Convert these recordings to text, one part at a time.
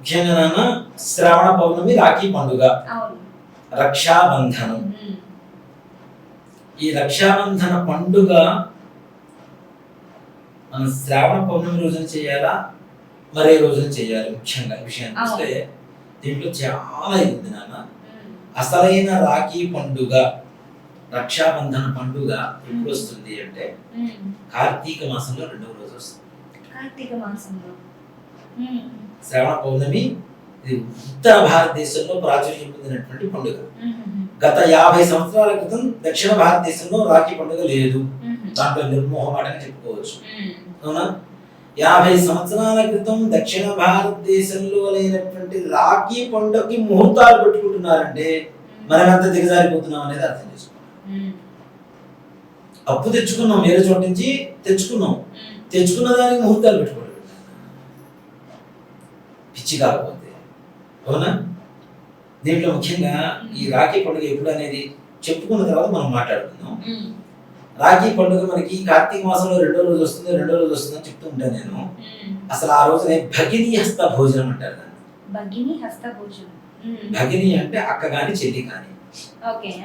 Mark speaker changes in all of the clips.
Speaker 1: ముఖ్యంగా నాన్న శ్రావణ పౌర్ణమి రాఖీ పండుగ రక్షాబంధనం. ఈ రక్షాబంధన పండుగ మనం శ్రావణ పౌర్ణమి రోజున చేయాలా మరే రోజున చేయాలి ముఖ్యంగా విషయాన్ని
Speaker 2: అవును.
Speaker 1: చూస్తే దీంట్లో చాలా ఉంది నాన్న. అసలైన రాఖీ పండుగ రక్షాబంధన పండుగ ఎప్పుడు వస్తుంది అంటే. కార్తీక మాసంలో రెండవ రోజు వస్తుంది
Speaker 2: కార్తీక మాసంలో.
Speaker 1: శ్రావణ పౌర్ణమి ఇది ఉత్తర భారతదేశంలో ప్రాచుర్యం పొందినటువంటి పండుగ. గత యాభై సంవత్సరాల క్రితం దక్షిణ భారతదేశంలో రాఖీ పండుగ లేదు. దాంట్లో నిర్మోహమాటని చెప్పుకోవచ్చు. అవునా యాభై సంవత్సరాల క్రితం దక్షిణ భారతదేశంలో లేనటువంటి రాఖీ పండుగకి ముహూర్తాలు పెట్టుకుంటున్నారంటే మనం ఎంత దిగజారిపోతున్నాం అనేది అర్థం చేసుకోవాలి. అప్పు తెచ్చుకున్నాం వేరే చోట నుంచి తెచ్చుకున్నాం. తెచ్చుకున్న దానికి ముహూర్తాలు పెట్టుకోలేదు పిచ్చి కాకపోతే అవునా దీంట్లో ముఖ్యంగా ఈ రాఖీ పండుగ ఎప్పుడు అనేది చెప్పుకున్న తర్వాత మనం మాట్లాడుకుందాం. రాఖీ పండుగ మనకి కార్తీక మాసంలో రెండో రోజు వస్తుంది రెండో రోజు వస్తుంది అని చెప్తూ ఉంటాను నేను. అసలు ఆ రోజునే భగిని హస్త భోజనం అంటారు దాన్ని
Speaker 2: భగిని హస్త భోజనం.
Speaker 1: భగిని అంటే అక్క గాని చెల్లి కాని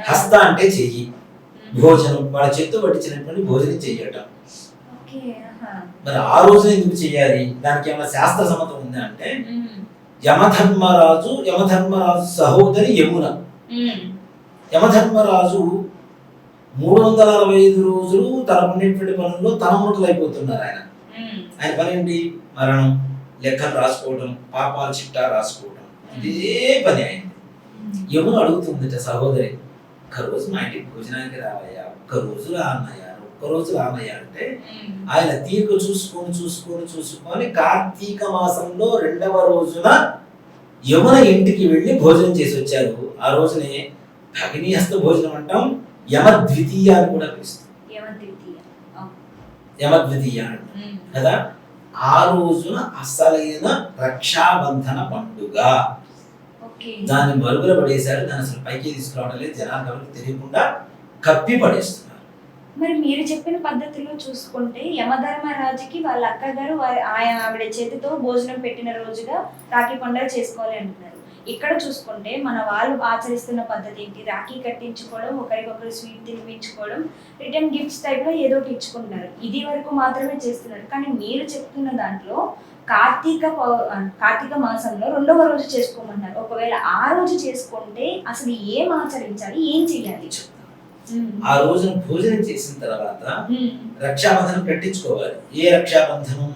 Speaker 1: హస్త అంటే చెయ్యి. భోజనం వాళ్ళ చేత్తో పట్టించినటువంటి భోజనం చెయ్యటం. మరి ఆ రోజు ఎందుకు చేయాలి? దానికి ఏమైనా శాస్త్ర సమ్మతం ఉందా అంటే యమధర్మరాజు యమధర్మరాజు సహోదరి యమున. యమధర్మరాజు మూడు వందల అరవై ఐదు రోజులు తనకున్నటువంటి పనుల్లో తన ఆయన
Speaker 2: అయిపోతున్నారు
Speaker 1: ఆయన. పని ఏంటి? మరణం లెక్కలు రాసుకోవడం పాపాలు చిట్టా రాసుకోవడం ఇదే పని అయింది యమున అడుగుతుందట సహోదరి ఒక్క రోజు మా ఇంటికి భోజనానికి రావయ్యా ఒక్క రోజు రానయ్యా ఒక్క రోజు రానయ్యా అంటే. ఆయన తీరిక చూసుకొని చూసుకొని చూసుకొని కార్తీక మాసంలో రెండవ రోజున యమున ఇంటికి వెళ్ళి భోజనం చేసి వచ్చారు. ఆ రోజునే భగిని హస్త భోజనం అంటాం యమ ద్వితీయ అని కూడా పిలుస్తాం
Speaker 2: యమ ద్వితీయ ఓ.
Speaker 1: యమ ద్వితీయ అంటాం
Speaker 2: ఉమ్.
Speaker 1: కదా? ఆ రోజున అసలైన రక్షాబంధన పండుగ. దాన్ని మరుగున పడేశారు. దాన్ని అసలు పైకి తీసుకురావడం లేదు. ఎవరికి తెలియకుండా కప్పి పడేస్తున్నారు
Speaker 2: మరి మీరు చెప్పిన పద్ధతిలో చూసుకుంటే యమధర్మరాజుకి వాళ్ళ అక్కగారు వారి ఆయన ఆవిడ చేతితో భోజనం పెట్టిన రోజుగా రాఖీ పండుగ చేసుకోవాలి అంటున్నారు. ఇక్కడ చూసుకుంటే మన వాళ్ళు ఆచరిస్తున్న పద్ధతి ఏంటి? రాఖీ కట్టించుకోవడం ఒకరికొకరు స్వీట్ తినిపించుకోవడం రిటర్న్ గిఫ్ట్స్ టైప్లో ఏదో ఒకటి ఇచ్చుకుంటున్నారు. ఇది వరకు మాత్రమే చేస్తున్నారు. కానీ మీరు చెప్తున్న దాంట్లో కార్తీక పౌ- కార్తీక మాసంలో రెండవ రోజు చేసుకోమన్నారు ఒకవేళ ఆ రోజు చేసుకుంటే అసలు ఏం ఆచరించాలి? ఏం చేయాలి?
Speaker 1: ఆ రోజున భోజనం చేసిన తర్వాత. రక్షాబంధనం పెట్టించుకోవాలి ఏ రక్షాబంధనం.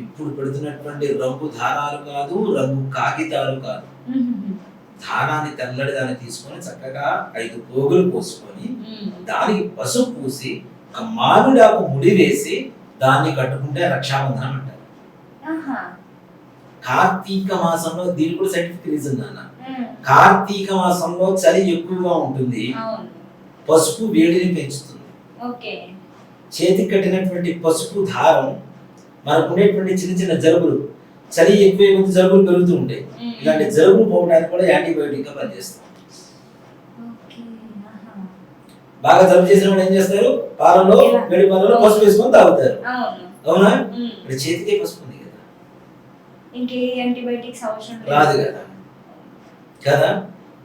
Speaker 1: ఇప్పుడు పెడుతున్నటువంటి రంగు దారాలు కాదు రంగు కాగితాలు కాదు
Speaker 2: ఉమ్.
Speaker 1: దారాన్ని తెల్లడి దాన్ని తీసుకొని చక్కగా ఐదు పోగులు పోసుకొని. దానికి పసుపు పూసి ఒక మామిడాకు ముడి వేసి దాన్ని కట్టుకుంటే రక్షాబంధనం అంటారు. కార్తీక మాసంలో దీనికి కూడా సైంటిఫిక్ రీజన్ నాన్న. కార్తీక మాసంలో చలి ఎక్కువగా ఉంటుంది పసుపు వేడిని పెంచుతుంది.
Speaker 2: ఓకే.
Speaker 1: చేతికి కట్టినటువంటి పసుపు దారం మనకు ఉండేటువంటి చిన్న చిన్న జలుబులు చలి ఎక్కువ కొద్ది జలుబులు పెరుగుతూ ఉంటాయి. ఇలాంటి జలుబులు పోవడానికి కూడా యాంటీబయోటిక్గా పనిచేస్తుంది. బాగా జలుబు చేసిన వాళ్ళు ఏం చేస్తారు? పాలలో. వేడి పాలలో పసుపు వేసుకొని తాగుతారు.
Speaker 2: అవును.
Speaker 1: ఇప్పుడు చేతికే పసుపు ఉంది కదా.
Speaker 2: ఇంకే యాంటీబయాటిక్స్ అవసరం లేదు.
Speaker 1: రాదు కదా. కదా?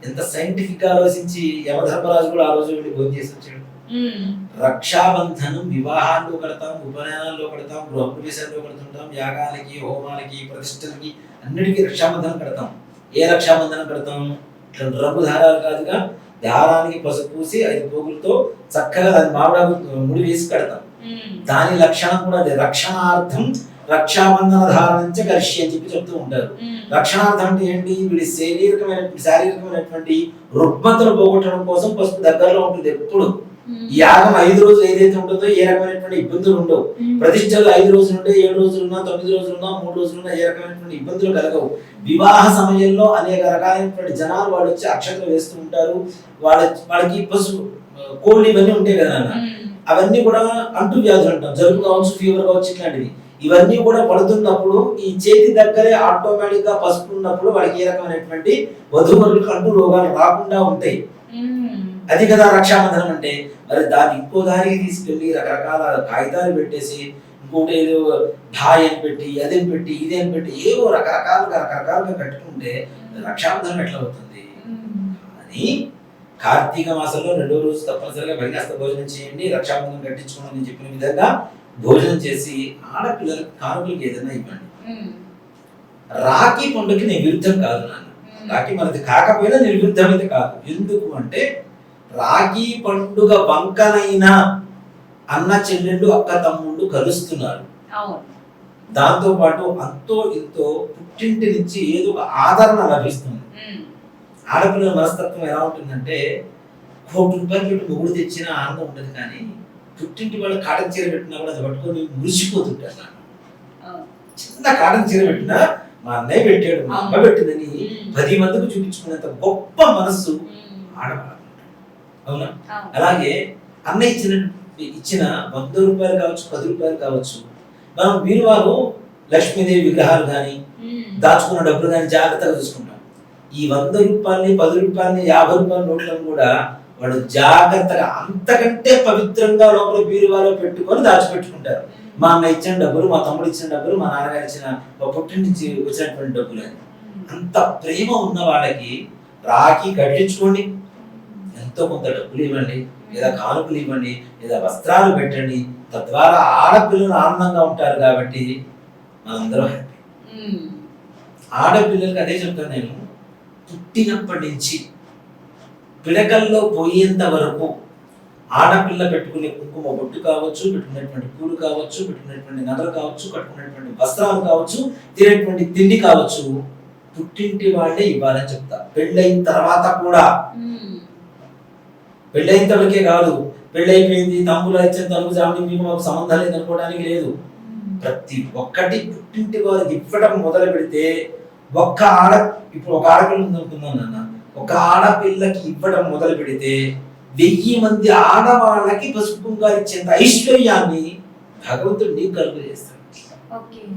Speaker 1: ఎంత సైంటిఫిక్ ఆలోచించి యమధర్మరాజు కూడా ఆ రోజు వెళ్ళి భోజనం చేసి వచ్చాడు. రక్షాబంధనం వివాహాల్లో కడతాం ఉపనయనాల్లో కడతాం గృహప్రవేశాల్లో కడుతుంటాం యాగాలకి హోమాలకి ప్రతిష్టలకి అన్నిటికీ రక్షాబంధనం కడతాం. ఏ రక్షాబంధనం కడతాం? రంగు దారాలు కాదుగా దారానికి పసుపు పూసి ఐదు పోగులతో చక్కగా దాని మామిడాకు ముడి వేసి కడతాం. దాని లక్షణం కూడా అదే. రక్షణార్థం రక్షాబంధన ధారణంచ కలిసి అని చెప్పి చెప్తూ ఉంటారు. రక్షణార్థం అంటే ఏంటి? వీడి శారీరకమైన శారీరకమైనటువంటి రుగ్మతలు పోగొట్టడం కోసం పసుపు దగ్గరలో ఉంటుంది ఎప్పుడు. యాగం ఐదు రోజులు ఏదైతే ఉంటుందో ఏ రకమైనటువంటి ఇబ్బందులు ఉండవు. ప్రతిష్టలు ఐదు రోజులు ఉంటే ఏడు రోజులున్నా తొమ్మిది రోజులున్నా మూడు రోజులున్నా ఏ రకమైనటువంటి ఇబ్బందులు కలగవు. వివాహ సమయంలో అనేక రకాలైనటువంటి జనాలు వాళ్ళు వచ్చి అక్షతలు వేస్తూ ఉంటారు. వాళ్ళ వాళ్ళకి పసుపు కోల్డ్ ఇవన్నీ ఉంటాయి కదా. అవన్నీ కూడా అంటు వ్యాధులు అంటాం. జలుబు కావచ్చు ఫీవర్ కావచ్చు ఇట్లాంటివి. ఇవన్నీ కూడా పడుతున్నప్పుడు ఈ చేతి దగ్గరే ఆటోమేటిక్గా పసుపు ఉన్నప్పుడు వాళ్ళకి ఏ రకమైనటువంటి వధువరులకు అంటు రోగాలు రాకుండా ఉంటాయి. అది కదా రక్షాబంధనం అంటే మరి దాన్ని ఇంకో దానికి తీసుకెళ్ళి రకరకాల కాగితాలు పెట్టేసి ఇంకోటి ఏదో ఢాయ్ అని పెట్టి అదేం పెట్టి ఇదేం పెట్టి ఏవో రకరకాలుగా రకరకాలుగా కట్టుకుంటే రక్షాబంధనం ఎట్లా అవుతుంది. అని కార్తీక మాసంలో రెండో రోజు తప్పనిసరిగా బహిరాస్త భోజనం చేయండి రక్షాబంధనం కట్టించుకోండి అని చెప్పిన విధంగా భోజనం చేసి ఆడపిల్లలకు కానుకలకి ఏదైనా ఇవ్వండి. రాఖీ పండుగకి నేను విరుద్ధం కాదు నాన్న. రాఖీ మనది కాకపోయినా నేను విరుద్ధం అయితే కాదు. ఎందుకు అంటే రాఖీ పండుగ వంకనైనా అన్న చెల్లెళ్ళు అక్క తమ్ముళ్ళు కలుస్తున్నారు. దాంతో పాటు అంతో ఇంతో పుట్టింటి నుంచి ఏదో ఒక ఆదరణ లభిస్తుంది. ఆడపిల్లల మనస్తత్వం ఎలా ఉంటుందంటే కోటి రూపాయలు పెట్టి మొగుడు తెచ్చిన ఆనందం ఉంటుంది కానీ పుట్టింటి వాళ్ళు కాటన్ చీర పెట్టినా కూడా అది పట్టుకొని మురిసిపోతుంటారు నాకు. చిన్న కాటన్ చీర పెట్టినా మా అన్నయ్య పెట్టాడు మా అమ్మ పెట్టిందని. పది మందికి చూపించుకునేంత గొప్ప మనస్సు. ఆడవాళ్ళు అవునా. అలాగే అన్న ఇచ్చిన ఇచ్చిన వంద రూపాయలు కావచ్చు పది రూపాయలు కావచ్చు మనం బీరువాలో లక్ష్మీదేవి విగ్రహాలు కానీ. దాచుకున్న డబ్బులు కానీ జాగ్రత్తగా చూసుకుంటాం ఈ వంద రూపాయలని పది రూపాయలని యాభై రూపాయల నోట్లను కూడా వాడు జాగ్రత్తగా అంతకంటే పవిత్రంగా లోపల బీరువాలో పెట్టుకొని దాచిపెట్టుకుంటారు. మా అన్న ఇచ్చిన డబ్బులు మా తమ్ముడు ఇచ్చిన డబ్బులు మా నాన్నగారు ఇచ్చిన మా పుట్టింటి నుంచి వచ్చినటువంటి డబ్బులు. అంత ప్రేమ ఉన్న వాళ్ళకి రాఖీ కట్టించుకోండి. ఎంతో కొంత డబ్బులు ఇవ్వండి లేదా కానుకలు ఇవ్వండి లేదా వస్త్రాలు పెట్టండి. తద్వారా ఆడపిల్లలు ఆనందంగా ఉంటారు కాబట్టి మనందరం హ్యాపీ. ఆడపిల్లలకి అదే చెప్తాను నేను. పుట్టినప్పటి నుంచి పిడకల్లో పోయేంత వరకు ఆడపిల్ల పెట్టుకునే కుంకుమ బొట్టు కావచ్చు పెట్టుకునేటువంటి పూలు కావచ్చు పెట్టుకునేటువంటి నగలు కావచ్చు కట్టుకునేటువంటి వస్త్రాలు కావచ్చు తినేటువంటి తిండి కావచ్చు పుట్టింటి వాళ్ళే ఇవ్వాలని చెప్తా పెళ్ళైన తర్వాత కూడా
Speaker 2: ఉమ్.
Speaker 1: పెళ్ళైన తడికే కాదు పెళ్ళైపోయింది తమ్ముడు ఇచ్చిన తమ్ముడు జామిని మీకు మాకు సంబంధం లేదు అనుకోవడానికి లేదు
Speaker 2: ఉమ్.
Speaker 1: ప్రతి ఒక్కటి పుట్టింటి వారికి ఇవ్వడం మొదలు పెడితే ఒక్క ఆడ ఇప్పుడు ఒక ఆడపిల్ల ఉంది అనుకుందాం నాన్న. ఒక ఆడపిల్లకి ఇవ్వడం మొదలు పెడితే వెయ్యి మంది ఆడవాళ్ళకి పసుపు కుంకాలు ఇచ్చేంత ఐశ్వర్యాన్ని భగవంతుడు నీకు కలుగు చేస్తాడు.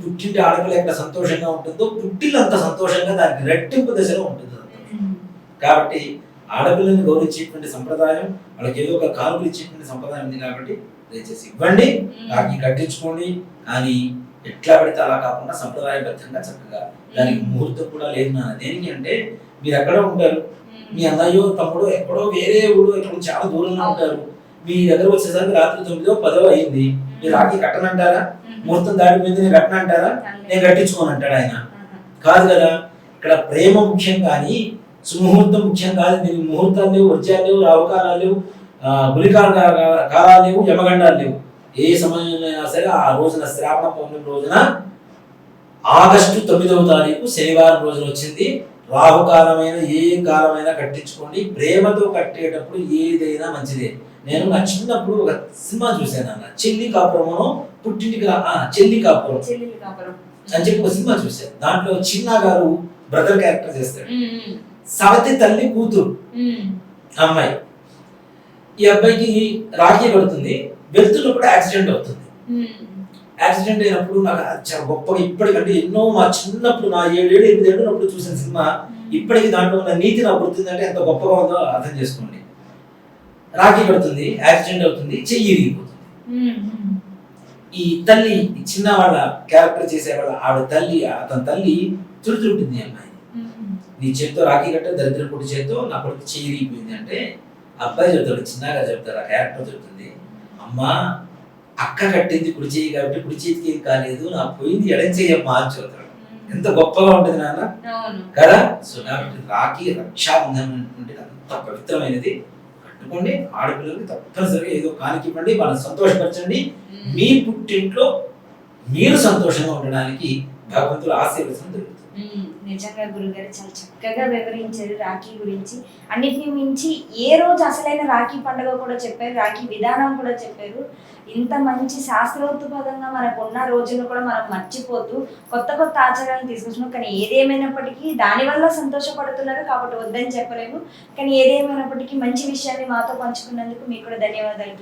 Speaker 1: పుట్టింటి ఆడపిల్ల ఎంత సంతోషంగా ఉంటుందో పుట్టిల్లు అంత సంతోషంగా దానికి రెట్టింపు దశలో ఉంటుంది. కాబట్టి ఆడపిల్లని గౌరవించేటువంటి సంప్రదాయం వాళ్ళకి ఏదో ఒక కానుకలు ఇచ్చేటువంటి సంప్రదాయం ఉంది కాబట్టి దయచేసి ఇవ్వండి కట్టించుకోండి. కానీ ఎట్లా పడితే అలా కాకుండా సంప్రదాయబద్ధంగా చక్కగా దానికి ముహూర్తం కూడా లేదు నాన్న. దేనికి అంటే మీరు ఎక్కడో ఉంటారు. మీ అన్నయ్యో తమ్ముడు ఎక్కడో వేరే ఊరు ఇక్కడ చాలా దూరంలో ఉంటారు. మీ దగ్గర వచ్చేసరికి రాత్రి తొమ్మిదో పదో అయింది. మీరు రాఖీ కట్టనంటారా? ముహూర్తం దాటిపోయింది నేను కట్టనంటారా? నేను కట్టించుకోను అంటాడు ఆయన కాదు కదా ఇక్కడ ప్రేమ ముఖ్యం కానీ సుముహూర్తం ముఖ్యం కాదు. దీనికి ముహూర్తాలు లేవు వర్జాలు లేవు రావకాలాలు గులికాల కా- కాలాలు లేవు యమగండాలు లేవు. ఏ సమయంలో అయినా సరే ఆ రోజున శ్రావణ పౌర్ణమి రోజున ఆగస్టు తొమ్మిదవ తారీఖు శనివారం రోజున వచ్చింది. రాహుకాలమైన ఏ కాలమైనా కట్టించుకోండి. ప్రేమతో కట్టేటప్పుడు ఏదైనా మంచిదే. నేను నా చిన్నప్పుడు ఒక సినిమా చూశాను అన్న. చెల్లి కాపురమును పుట్టింటికి చెల్లి కాపురం.
Speaker 2: కాపురం.
Speaker 1: అని చెప్పి ఒక సినిమా చూశాను. దాంట్లో చిన్న గారు బ్రదర్ క్యారెక్టర్ చేస్తాడు. సవతి తల్లి కూతురు. అమ్మాయి. ఈ అబ్బాయికి రాఖీ పడుతుంది. వెళ్తున్నప్పుడు యాక్సిడెంట్ అవుతుంది. యాక్సిడెంట్ అయినప్పుడు నాకు చాలా గొప్పగా ఇప్పటికంటే ఎన్నో మా చిన్నప్పుడు నా ఏడేళ్ళు ఎనిమిది ఏళ్ళు అప్పుడు చూసిన సినిమా ఇప్పటికీ దాంట్లో ఉన్న నీతి నాకు గుర్తుందంటే ఎంత గొప్పగా ఉందో అర్థం చేసుకోండి రాఖీ పడుతుంది యాక్సిడెంట్ అవుతుంది చెయ్యి ఇరిగిపోతుంది. ఈ తల్లి ఈ చిన్న వాళ్ళ క్యారెక్టర్ చేసే వాళ్ళ ఆవిడ తల్లి అతని తల్లి తుడుతుంటుంది ఈ అమ్మాయి. నీ చేత్తో రాఖీ కట్ట దరిద్ర కొట్టి చేత్తో నా కొడుకు చెయ్యి ఇరిగిపోయింది అంటే అబ్బాయి చెప్తాడు చిన్నగా చెప్తాడు ఆ క్యారెక్టర్ చెప్తుంది అమ్మా అక్క కట్టింది కుడి చేయి కాబట్టి కుడి చేతికి ఏం కాలేదు నా పోయింది ఎడం చెయ్యమ్మా అని చెబుతాడు. ఎంత గొప్పగా ఉంటుంది నాన్న. కదా? సో కాబట్టి రాఖీ రక్షాబంధనం అనేటువంటిది అంత పవిత్రమైనది. కట్టుకోండి ఆడపిల్లలకి తప్పనిసరిగా ఏదో కానికి ఇవ్వండి వాళ్ళని సంతోషపరచండి. మీ పుట్టింట్లో మీరు సంతోషంగా ఉండడానికి భగవంతుడు ఆశీర్వచనం దొరుకుతుంది.
Speaker 2: ఉమ్, నిజంగా గురుగారు చాలా చక్కగా వివరించారు రాఖీ గురించి. అన్నిటిని మించి ఏ రోజు అసలైన రాఖీ పండుగ కూడా చెప్పారు రాఖీ విధానం కూడా చెప్పారు. ఇంత మంచి శాస్త్రోత్పదంగా మనకు ఉన్న రోజును కూడా మనం మర్చిపోతూ కొత్త కొత్త ఆచారాలను తీసుకొచ్చినాం. కానీ ఏదేమైనప్పటికీ దానివల్ల సంతోషపడుతున్నారు కాబట్టి వద్దని చెప్పలేము. కానీ ఏదేమైనప్పటికీ మంచి విషయాన్ని మాతో పంచుకున్నందుకు మీకు కూడా ధన్యవాదాలు